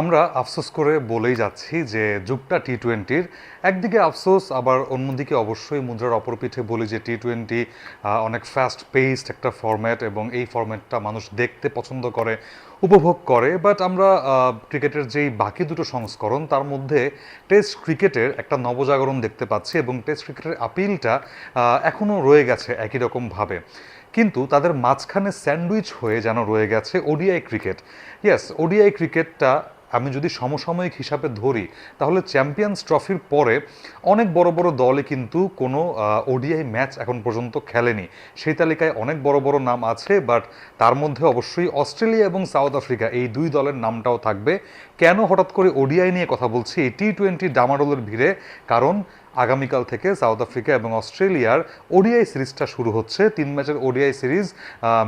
আমরা আফসোস করে বলেই যাচ্ছি যে যুগটা টি টোয়েন্টির একদিকে আফসোস, আবার অন্যদিকে অবশ্যই মুদ্রার অপর পিঠে বলি যে টি টোয়েন্টি অনেক ফাস্ট পেসড একটা ফরম্যাট এবং এই ফরম্যাটটা মানুষ দেখতে পছন্দ করে, উপভোগ করে। বাট আমরা ক্রিকেটের যেই বাকি দুটো সংস্করণ, তার মধ্যে টেস্ট ক্রিকেটের একটা নবজাগরণ দেখতে পাচ্ছি এবং টেস্ট ক্রিকেটের আপিলটা এখনও রয়ে গেছে একই রকমভাবে কিন্তু তাদের মাঝখানে স্যান্ডউইচ হয়ে যেন রয়ে গেছে ওডিআই ক্রিকেট। ইয়েস ওডিআই ক্রিকেটটা আমি যদি সমসাময়িক হিসাবে ধরি, তাহলে চ্যাম্পিয়ন্স ট্রফির পরে অনেক বড় বড় দলে কিন্তু কোনো ওডিআই ম্যাচ এখন পর্যন্ত খেলেনি। সেই তালিকায় অনেক বড় বড় নাম আছে বাট তার মধ্যে অবশ্যই অস্ট্রেলিয়া এবং সাউথ আফ্রিকা এই দুই দলের নামটাও থাকবে। কেন হঠাৎ করে ওডিআই নিয়ে কথা বলছি? টি টোয়েন্টি ডামারোলের ভিড়ে, কারণ আগামীকাল থেকে সাউথ আফ্রিকা এবং অস্ট্রেলিয়ার ওডিআই সিরিজটা শুরু হচ্ছে। তিন ম্যাচের ওডিআই সিরিজ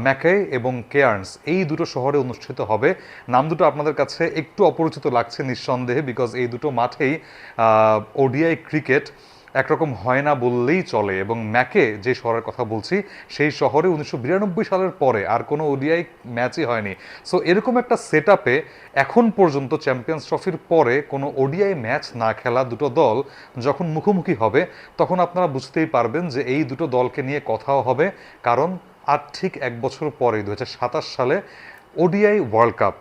ম্যাকে এবং কেয়ার্নস। এই দুটো শহরে অনুষ্ঠিত হবে। নাম দুটো আপনাদের কাছে একটু অপরিচিত লাগছে নিঃসন্দেহে বিকজ এই দুটো মাঠেই ওডিআই ক্রিকেট একরকম হয় না বললেই চলে এবং ম্যাকে যে শহরের কথা বলছি, সেই শহরে উনিশশো বিরানব্বই সালের পরে আর কোনো ওডিআই ম্যাচই হয়নি। সো এরকম একটা সেট এখন পর্যন্ত চ্যাম্পিয়ন্স ট্রফির পরে কোনো ওডিআই ম্যাচ না খেলা দুটো দল যখন মুখোমুখি হবে, তখন আপনারা বুঝতেই পারবেন যে এই দুটো দলকে নিয়ে কথাও হবে। কারণ, আর ঠিক এক বছর পরে দু হাজার সাতাশ সালে ওডিআই ওয়ার্ল্ড কাপ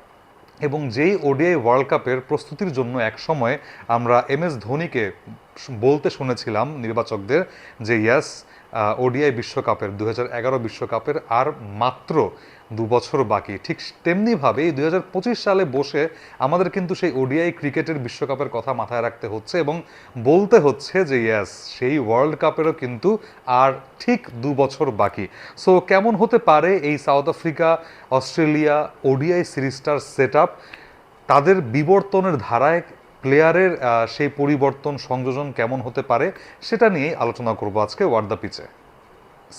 এবং যেই ওডিআই ওয়ার্ল্ড কাপের প্রস্তুতির জন্য এক সময় আমরা এম এস ধোনিকে বলতে শুনেছিলাম নির্বাচকদের যে, ইয়াস ওডিআই বিশ্বকাপের দু বিশ্বকাপের আর মাত্র দু বছর বাকি। ঠিক তেমনিভাবে দুই হাজার পঁচিশ সালে বসে আমাদের কিন্তু সেই ওডিআই ক্রিকেটের বিশ্বকাপের কথা মাথায় রাখতে হচ্ছে এবং বলতে হচ্ছে যে ইয়াস সেই ওয়ার্ল্ড কাপেরও কিন্তু আর ঠিক দু বছর বাকি। সো কেমন হতে পারে এই সাউথ আফ্রিকা অস্ট্রেলিয়া ওডিআই সিরিজটার সেট তাদের বিবর্তনের ধারায় প্লেয়ারের সেই পরিবর্তন, সংযোজন কেমন হতে পারে সেটা নিয়েই আলোচনা করব আজকে ওয়ার্ড দ্য পিচে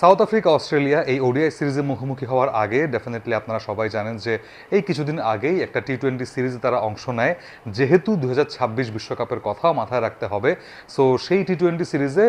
সাউথ আফ্রিকা, অস্ট্রেলিয়া এই ওডিআই সিরিজে মুখোমুখি হওয়ার আগে ডেফিনেটলি আপনারা সবাই জানেন যে এই কিছুদিন আগেই একটা টি টোয়েন্টি সিরিজে তারা অংশ নেয়। যেহেতু দু বিশ্বকাপের কথা মাথায় রাখতে হবে। সো সেই টি টোয়েন্টি সিরিজে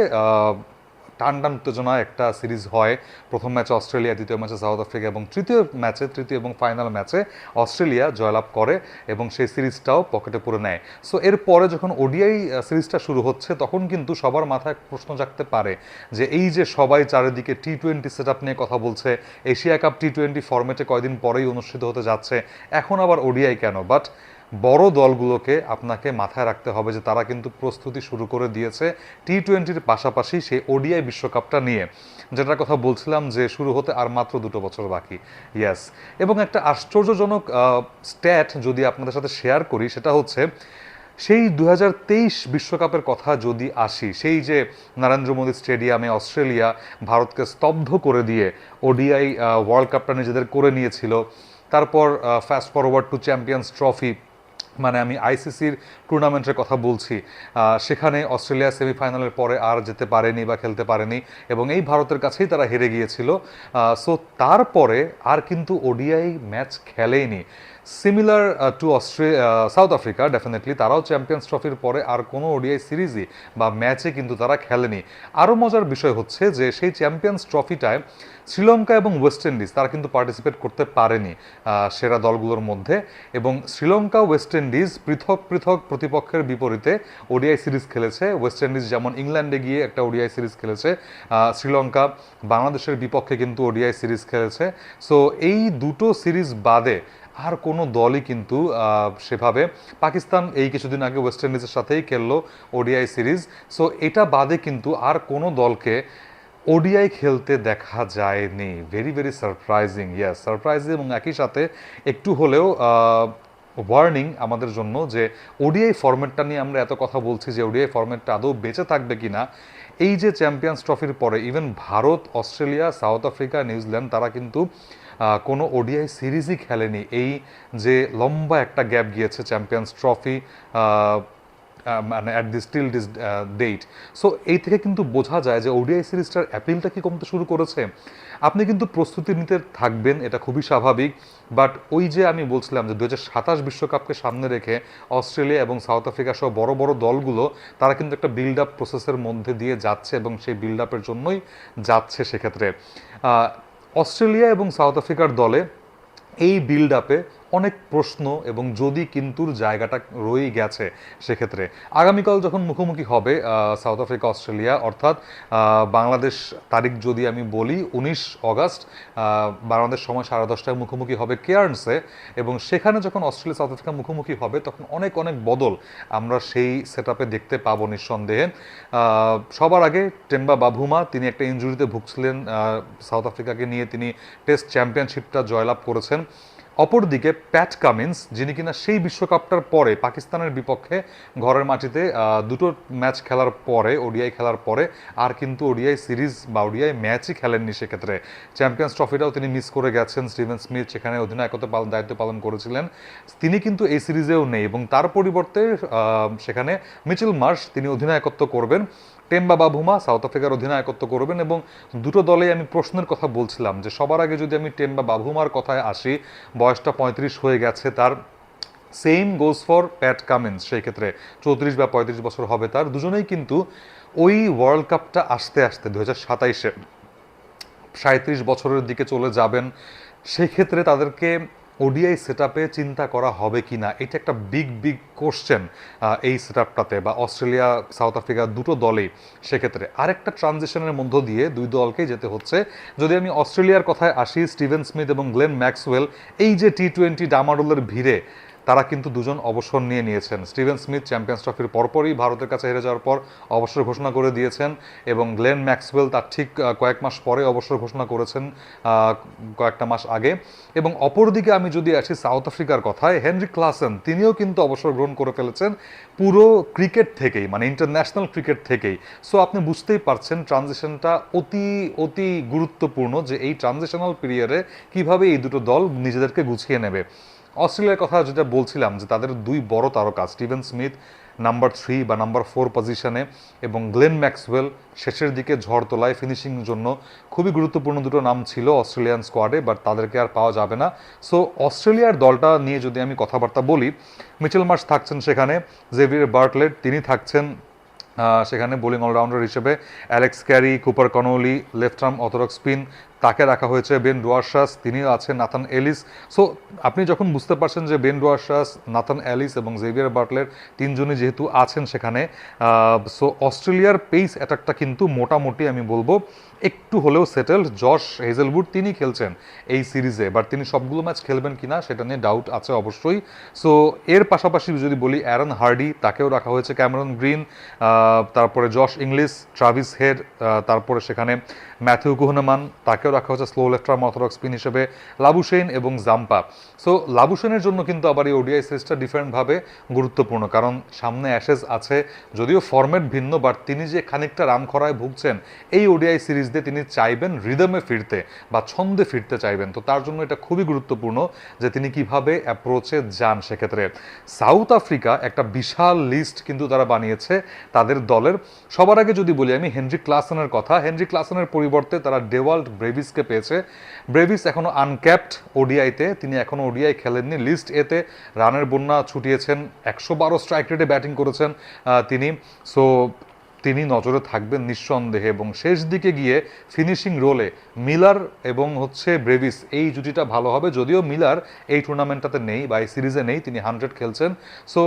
টান টান উত্তেজনা একটা সিরিজ হয়। প্রথম ম্যাচে অস্ট্রেলিয়া, দ্বিতীয় ম্যাচে সাউথ আফ্রিকা এবং তৃতীয় ম্যাচে, তৃতীয় এবং ফাইনাল ম্যাচে অস্ট্রেলিয়া জয়লাভ করে এবং সেই সিরিজটাও পকেটে পুরে নেয়। সো এরপরে যখন ওডিআই সিরিজটা শুরু হচ্ছে, তখন কিন্তু সবার মাথায় প্রশ্ন জাগতে পারে যে এই যে সবাই চারিদিকে টি টোয়েন্টি সেট নিয়ে কথা বলছে, এশিয়া কাপ টি টোয়েন্টি ফর্মেটে কয়দিন পরেই অনুষ্ঠিত হতে যাচ্ছে, এখন আবার ওডিআই কেন? বাট বড় দলগুলোকে আপনাকে মাথায় রাখতে হবে যে তারা কিন্তু প্রস্তুতি শুরু করে দিয়েছে টি টোয়েন্টির পাশাপাশি সেই ওডিআই বিশ্বকাপটা নিয়ে। যেটার কথা বলছিলাম যে শুরু হতে আর মাত্র দুটো বছর বাকি। ইয়াস এবং একটা আশ্চর্যজনক স্ট্যাট যদি আপনাদের সাথে শেয়ার করি, সেটা হচ্ছে সেই দু বিশ্বকাপের কথা যদি আসি, সেই যে নরেন্দ্র মোদী স্টেডিয়ামে অস্ট্রেলিয়া ভারতকে স্তব্ধ করে দিয়ে ওডিআই ওয়ার্ল্ড কাপটা নিজেদের করে নিয়েছিল, তারপর fast forward to Champions Trophy মানে আমি আইসিসির টুর্নামেন্টের কথা বলছি। সেখানে অস্ট্রেলিয়া সেমিফাইনালের পরে আর যেতে পারেনি বা খেলতে পারেনি এবং এই ভারতের কাছেই তারা হেরে গিয়েছিল। সো তারপরে আর কিন্তু ওডিআই ম্যাচ খেলেইনি। Similar to অস্ট্রে South Africa definitely তারাও চ্যাম্পিয়ন্স ট্রফির পরে আর কোনো ওডিআই সিরিজই বা ম্যাচে কিন্তু তারা খেলেনি। আরও মজার বিষয় হচ্ছে যে সেই চ্যাম্পিয়ন্স ট্রফিটায় শ্রীলঙ্কা এবং ওয়েস্ট ইন্ডিজ তারা কিন্তু পার্টিসিপেট করতে পারেনি সেরা দলগুলোর মধ্যে। এবং শ্রীলঙ্কা ওয়েস্ট ইন্ডিজ পৃথক পৃথক প্রতিপক্ষের বিপরীতে ওডিআই সিরিজ খেলেছে। ওয়েস্ট ইন্ডিজ যেমন ইংল্যান্ডে গিয়ে একটা ওডিআই সিরিজ খেলেছে শ্রীলঙ্কা বাংলাদেশের বিপক্ষে কিন্তু ওডিআই সিরিজ খেলেছে। সো এই দুটো সিরিজ বাদে আর কোনো দলই কিন্তু সেভাবে পাকিস্তান এই কিছুদিন আগে ওয়েস্ট ইন্ডিজের সাথেই খেললো ওডিআই সিরিজ সো এটা বাদে কিন্তু আর কোনো দলকে ওডিআই খেলতে দেখা যায়নি। Very very surprising yes surprising এবং একই সাথে একটু হলেও ওয়ার্নিং আমাদের জন্য যে ওডিআই ফরম্যাটটা নিয়ে আমরা এত কথা বলছি যে ওডিআই ফরম্যাটটা আদৌ বেঁচে থাকবে কি না এই যে চ্যাম্পিয়ন্স ট্রফির পরে even Bharat, Australia South Africa New Zealand তারা কিন্তু কোনো ওডিআই সিরিজই খেলেনি। এই যে লম্বা একটা গ্যাপ গিয়েছে চ্যাম্পিয়ন্স ট্রফি মানে at this till this date so এই থেকে কিন্তু বোঝা যায় যে ওডিআই সিরিজটার অ্যাপিলটা কি কমতে শুরু করেছে। আপনি কিন্তু প্রস্তুতি নিতে থাকবেন, এটা খুবই স্বাভাবিক। বাট ওই যে আমি বলছিলাম যে দু বিশ্বকাপকে সামনে রেখে অস্ট্রেলিয়া এবং সাউথ আফ্রিকা সহ বড় বড় দলগুলো, তারা কিন্তু একটা বিল্ড আপ প্রসেসের মধ্যে দিয়ে যাচ্ছে এবং সেই বিল্ড আপের জন্যই যাচ্ছে সেক্ষেত্রে। অস্ট্রেলিয়া এবং সাউথ আফ্রিকার দলে এই বিল্ড আপে অনেক প্রশ্ন এবং যদি কিন্তুর জায়গাটা রয়েই গেছে সেক্ষেত্রে। আগামীকাল যখন মুখোমুখি হবে সাউথ আফ্রিকা, অস্ট্রেলিয়া, অর্থাৎ বাংলাদেশ তারিখ যদি আমি বলি, উনিশ অগাস্ট বাংলাদেশ সময় সাড়ে দশটায় মুখোমুখি হবে কেয়ার্নসে এবং সেখানে যখন অস্ট্রেলিয়া, সাউথ আফ্রিকা মুখোমুখি হবে, তখন অনেক অনেক বদল আমরা সেই সেট দেখতে পাবো নিঃসন্দেহে। সবার আগে টেম্বা বাভুমা, তিনি একটা ইঞ্জুরিতে ভুগছিলেন সাউথ আফ্রিকাকে নিয়ে তিনি টেস্ট চ্যাম্পিয়নশিপটা জয়লাভ করেছেন। অপরদিকে প্যাট কামিন্স, যিনি কিনা সেই বিশ্বকাপটার পরে পাকিস্তানের বিপক্ষে ঘরের মাটিতে দুটো ম্যাচ খেলার পরে, ওডিআই খেলার পরে, আর কিন্তু ওডিআই সিরিজ বা ওডিআই ম্যাচই খেলেননি সেক্ষেত্রে। চ্যাম্পিয়ন্স ট্রফিটাও তিনি মিস করে গেছেন স্টিভেন স্মিথ, সেখানে অধিনায়কত্ব পালন দায়িত্ব পালন করেছিলেন। তিনি কিন্তু এই সিরিজেও নেই এবং তার পরিবর্তে সেখানে মিচেল মার্শ, তিনি অধিনায়কত্ব করবেন। টেম্বা বাভুমা সাউথ আফ্রিকার অধিনায়কত্ব করবেন এবং দুটো দলে আমি প্রশ্নের কথা বলছিলাম যে সবার আগে যদি আমি টেম্বা বাভুমার কথায় আসি, বয়সটা পঁয়ত্রিশ হয়ে গেছে, তার same goes for Pat Cummins সেই ক্ষেত্রে চৌত্রিশ বা পঁয়ত্রিশ বছর হবে তার। দুজনেই কিন্তু ওই ওয়ার্ল্ড কাপটা আসতে আসতে দু হাজার সাতাইশে সাঁত্রিশ বছরের দিকে চলে যাবেন, সেই ক্ষেত্রে তাদেরকে ওডিআই সেট চিন্তা করা হবে কি না? এটা একটা বিগ বিগ কোশ্চেন এই সেট বা অস্ট্রেলিয়া, সাউথ আফ্রিকা দুটো দলেই সেক্ষেত্রে। আরেকটা ট্রানজিশনের মধ্য দিয়ে দুই দলকে যেতে হচ্ছে। যদি আমি অস্ট্রেলিয়ার কথায় আসি স্টিভেন স্মিথ এবং গ্লেন ম্যাক্সওয়েল এই যে টি টোয়েন্টি ডামারুলের ভিড়ে তারা কিন্তু দুজন অবসর নিয়ে নিয়েছেন। স্টিভেন স্মিথ চ্যাম্পিয়ন্স ট্রফির পরপরই ভারতের কাছে হেরে যাওয়ার পর অবসর ঘোষণা করে দিয়েছেন এবং গ্লেন ম্যাক্সওয়েল তার ঠিক কয়েক মাস পরে অবসর ঘোষণা করেছেন কয়েকটা মাস আগে। এবং অপরদিকে আমি যদি আসি সাউথ আফ্রিকার কথায়, হেনরি ক্লাসেন তিনিও কিন্তু অবসর গ্রহণ করে ফেলেছেন পুরো ক্রিকেট থেকেই মানে ইন্টারন্যাশনাল ক্রিকেট থেকেই। সো আপনি বুঝতেই পারছেন ট্রানজিশনটা অতি অতি গুরুত্বপূর্ণ যে এই ট্রানজিশনাল পিরিয়ডে কীভাবে এই দুটো দল নিজেদেরকে গুছিয়ে নেবে। অস্ট্রেলিয়ার কথা যেটা বলছিলাম যে তাদের দুই বড় তারকা স্টিভেন স্মিথ নাম্বার থ্রি বা নাম্বার ফোর পজিশনে এবং গ্লেন ম্যাক্সওয়েল শেষের দিকে ঝড় তোলায় ফিনিশিং জন্য খুবই গুরুত্বপূর্ণ দুটো নাম ছিল অস্ট্রেলিয়ান স্কোয়াডে বাট তাদেরকে আর পাওয়া যাবে না। সো অস্ট্রেলিয়ার দলটা নিয়ে যদি আমি কথাবার্তা বলি মিচেল মার্স থাকছেন সেখানে জেভিয়ার বার্টলেট তিনি থাকছেন সেখানে বোলিং অলরাউন্ডার হিসেবে Alex Carey Cooper Connolly left arm orthodox spin তাকে রাখা হয়েছে বেন ডুয়ার্সাস তিনিও আছেন নাথান এলিস। সো আপনি যখন বুঝতে পারছেন যে বেন ডুয়ার্সাস নাথান এলিস এবং জেভিয়ার বাটলের তিনজনই যেহেতু আছেন সেখানে সো অস্ট্রেলিয়ার পেস অ্যাটাকটা কিন্তু মোটামুটি আমি বলব একটু হলেও সেটেলড জশ হেজেলউড, তিনি খেলছেন এই সিরিজে বাট তিনি সবগুলো ম্যাচ খেলবেন কিনা সেটা নিয়ে ডাউট আছে অবশ্যই। সো এর পাশাপাশি যদি বলি, অ্যারন হার্ডি, তাকেও রাখা হয়েছে ক্যামেরন গ্রিন তারপরে জশ ইংলিশ, ট্রাভিস হেড তারপরে সেখানে ম্যাথিউ কুহনমান, তাকেও রাখা হয়েছে স্লো লেফটার মথরক স্পিন হিসেবে লাবুসেন এবং জাম্পা। সো লাবুসেনের জন্য কিন্তু আবার এই ওডিআই সিরিজটা ডিফারেন্টভাবে গুরুত্বপূর্ণ, কারণ সামনে অ্যাশেজ আছে, যদিও ফরম্যাট ভিন্ন বাট তিনি যে খানিকটা রান খরায় ভুগছেন, এই ওডিআই সিরিজ দিয়ে তিনি চাইবেন রিদমে ফিরতে বা ছন্দে ফিরতে চাইবেন। তো তার জন্য এটা খুবই গুরুত্বপূর্ণ যে তিনি কীভাবে অ্যাপ্রোচে যান সেক্ষেত্রে। সাউথ আফ্রিকা একটা বিশাল লিস্ট কিন্তু তারা বানিয়েছে তাদের দলের। সবার আগে যদি বলি আমি হেনরি ক্লাসনের কথা, হেনরি ক্লাসনের পরিবর্তে তারা ডেওয়াল্ড ব্রেভিসকে পেয়েছে। ব্রেভিস এখনও আনক্যাপড ওডিআইতে, তিনি এখনও ওডিআই খেলেননি। লিস্ট এতে রানের বন্যা ছুটিয়েছেন, একশো বারো স্ট্রাইক রেটে ব্যাটিং করেছেন তিনি। সো, তিনি নজরে থাকবেন নিঃসন্দেহে। এবং শেষ দিকে গিয়ে ফিনিশিং রোলে মিলার এবং হচ্ছে ব্রেভিস, এই জুটিটা ভালো হবে। যদিও মিলার এই টুর্নামেন্টটাতে নেই বা এই সিরিজে নেই, তিনি হান্ড্রেড খেলছেন। সো,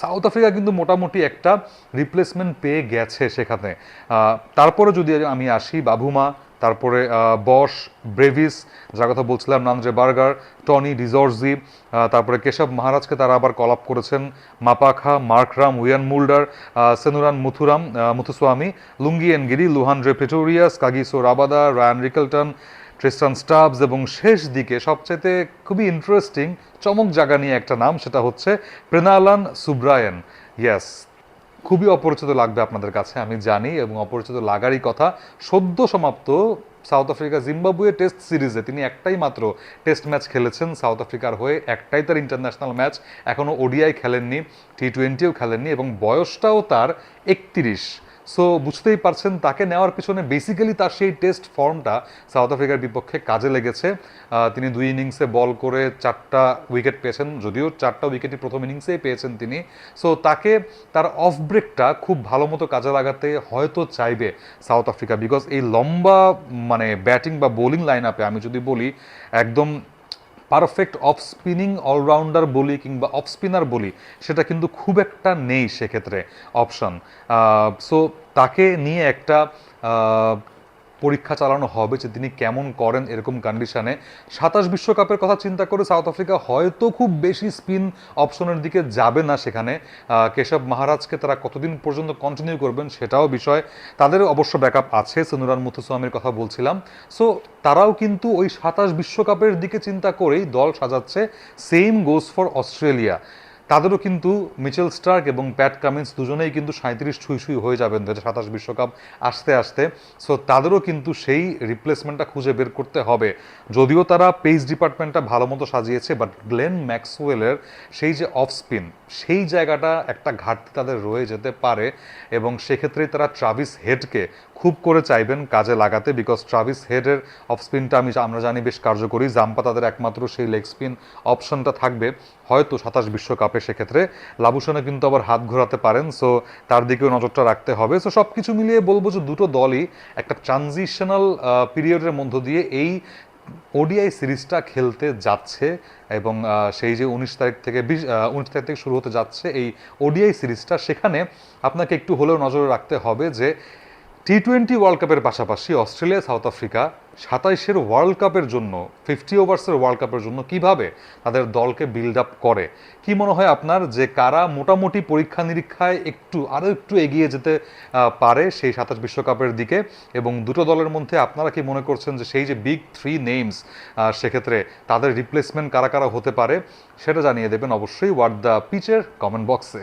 সাউথ আফ্রিকা কিন্তু মোটামুটি একটা রিপ্লেসমেন্ট পেয়ে গেছে সেখানে। তারপরে যদি আমি আসি, বাবুমা তারপরে বস ব্রেভিস যার কথা বলছিলাম নামজে বার্গার টনি ডিজর্জি তারপরে কেশব মহারাজকে তারা আবার কল আপ করেছেন, Maphaka, Markram, Wiaan Mulder Senuran Muthuram Muthusamy, Lungi এনগিরি, Lhuandre Pretorius Kagiso Rabada, Ryan Rickelton, Tristan Stubbs এবং শেষ দিকে সবচাইতে খুবই ইন্টারেস্টিং চমক জাগা নিয়ে একটা নাম, সেটা হচ্ছে প্রেনালান সুব্রায়ন। ইয়েস খুবই অপরিচিত লাগবে আপনাদের কাছে, আমি জানি, এবং অপরিচিত লাগারই কথা। সদ্য সমাপ্ত সাউথ আফ্রিকা জিম্বাবুয়ে টেস্ট সিরিজে তিনি একটাই মাত্র টেস্ট ম্যাচ খেলেছেন। সাউথ আফ্রিকার হয়ে একটাই তার ইন্টারন্যাশনাল ম্যাচ এখনও ওডিআই খেলেননি, টি টোয়েন্টিও খেলেননি, এবং বয়সটাও তার একত্রিশ। সো বুঝতেই পারছেন, তাকে নেওয়ার পিছনে বেসিক্যালি তার সেই টেস্ট ফর্মটা সাউথ আফ্রিকার বিপক্ষে কাজে লেগেছে। তিনি দুই ইনিংসে বল করে চারটা উইকেট পেয়েছেন, যদিও চারটা উইকেটই প্রথম ইনিংসেই পেয়েছেন তিনি। সো তাকে তার অফ ব্রেকটা খুব ভালো মতো কাজে লাগাতে হয়তো চাইবে সাউথ আফ্রিকা বিকজ এই লম্বা মানে ব্যাটিং বা বোলিং লাইন আপে আমি যদি বলি, একদম পারফেক্ট অফ স্পিনিং অলরাউন্ডার বলি কিংবা অফ স্পিনার বলি, সেটা কিন্তু খুব একটা নেই সেক্ষেত্রে অপশন সো তাকে নিয়ে একটা পরীক্ষা চালানো হবে যে তিনি কেমন করেন এরকম কন্ডিশনে সাতাশ বিশ্বকাপের কথা চিন্তা করে সাউথ আফ্রিকা হয়তো খুব বেশি স্পিন অপশনের দিকে যাবে না সেখানে। কেশব মহারাজকে তারা কতদিন পর্যন্ত কন্টিনিউ করবেন সেটাও বিষয়। তাদের অবশ্য ব্যাকআপ আছে, সনুরান মুথুস্বামীর কথা বলছিলাম। সো তারাও কিন্তু ওই সাতাশ বিশ্বকাপের দিকে চিন্তা করেই দল সাজাচ্ছে। সেম গোস ফর অস্ট্রেলিয়া তাদেরও কিন্তু মিচেল স্টার্ক এবং প্যাট কামিন্স দুজনেই কিন্তু সাঁত্রিশ ছুঁই ছুঁই হয়ে যাবেন দু সাতাশ বিশ্বকাপ আসতে আসতে। সো তাদেরও কিন্তু সেই রিপ্লেসমেন্টটা খুঁজে বের করতে হবে। যদিও তারা পেস ডিপার্টমেন্টটা ভালো মতো সাজিয়েছে বাট গ্লেন ম্যাক্সওয়েলের সেই যে অফ স্পিন সেই জায়গাটা একটা ঘাটতি তাদের রয়ে যেতে পারে এবং সেক্ষেত্রে তারা ট্রাভিস হেডকে খুব করে চাইবেন কাজে লাগাতে বিকজ ট্রাভিস হেডের অফ স্পিনটা আমি আমরা জানি বেশ কার্যকরী। জাম্পা তাদের একমাত্র সেই লেগ স্পিন অপশনটা থাকবে। হয়তো সাতাশ বিশ্বকাপে সেক্ষেত্রে। লাবুসনে কিন্তু আবার হাত ঘোরাতে পারেন সো তার দিকেও নজরটা রাখতে হবে। সো সব কিছু মিলিয়ে বলব যে দুটো দলই একটা ট্রানজিশনাল পিরিয়ডের মধ্য দিয়ে এই ওডিআই সিরিজটা খেলতে যাচ্ছে এবং সেই যে উনিশ তারিখ থেকে বিশ উনিশ তারিখ থেকে শুরু হতে যাচ্ছে এই ওডিআই সিরিজটা। সেখানে আপনাকে একটু হলেও নজরে রাখতে হবে যে টি টোয়েন্টি ওয়ার্ল্ড কাপের পাশাপাশি অস্ট্রেলিয়া, সাউথ আফ্রিকা সাতাইশের ওয়ার্ল্ড কাপের জন্য ফিফটি ওভার্সের ওয়ার্ল্ড কাপের জন্য কীভাবে তাদের দলকে বিল্ড আপ করে? কি মনে হয় আপনার যে কারা মোটামুটি পরীক্ষা নিরীক্ষায় একটু, আরও একটু এগিয়ে যেতে পারে সেই সাতাশ বিশ্বকাপের দিকে? এবং দুটো দলের মধ্যে আপনারা কি মনে করছেন যে সেই যে বিগ থ্রি নেমস সেক্ষেত্রে তাদের রিপ্লেসমেন্ট কারা কারা হতে পারে? সেটা জানিয়ে দেবেন অবশ্যই হোয়াট দ্য পিচের কমেন্ট বক্সে